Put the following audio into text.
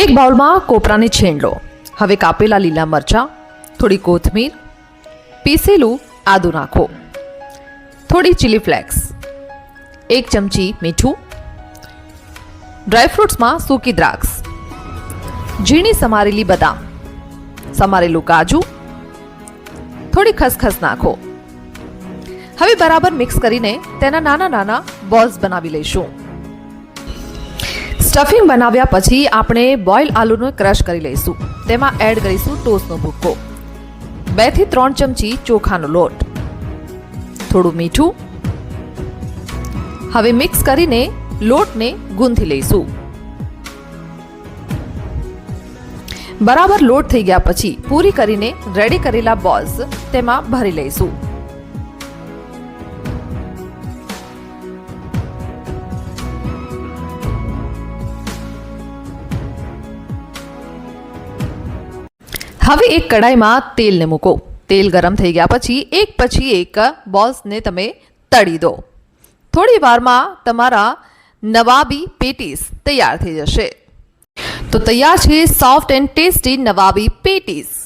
એક બાઉલમાં કોપરાની છીણ લો હવે કાપેલા લીલા મરચાં, થોડી કોથમીર, પીસેલું આદું નાખો, થોડી ચીલી ફ્લેક્સ એક ચમચી મીઠું ડ્રાયફ્રૂટ્સમાં સૂકી દ્રાક્ષ, ઝીણી સમારેલી બદામ, સમારેલું કાજુ, થોડી ખસખસ નાખો. હવે બરાબર મિક્સ કરીને તેના નાના નાના બોલ્સ બનાવી લઈશું. સ્ટફિંગ બનાવ્યા પછી આપણે બોઇલ આલુનો ક્રશ કરી લઈશું. તેમાં એડ કરીશું ટોસનો ભૂક્કો. બેથી ત્રણ ચમચી ચોખાનો લોટ. થોડું મીઠું. હવે મિક્સ કરીને લોટને ગૂંથી લઈશું. બરાબર લોટ થઈ ગયા પછી પૂરી કરીને રેડી કરેલા બોલ્સ તેમાં ભરી લઈશું. હવે એક કડાઈમાં તેલને મૂકો. તેલ ગરમ થઈ ગયા પછી એક પછી એક બોલ્સને તમે તળી દો. થોડી વારમાં તમારા નવાબી પેટીસ તૈયાર થઈ જશે. તો તૈયાર છે સોફ્ટ એન્ડ ટેસ્ટી નવાબી પેટીસ.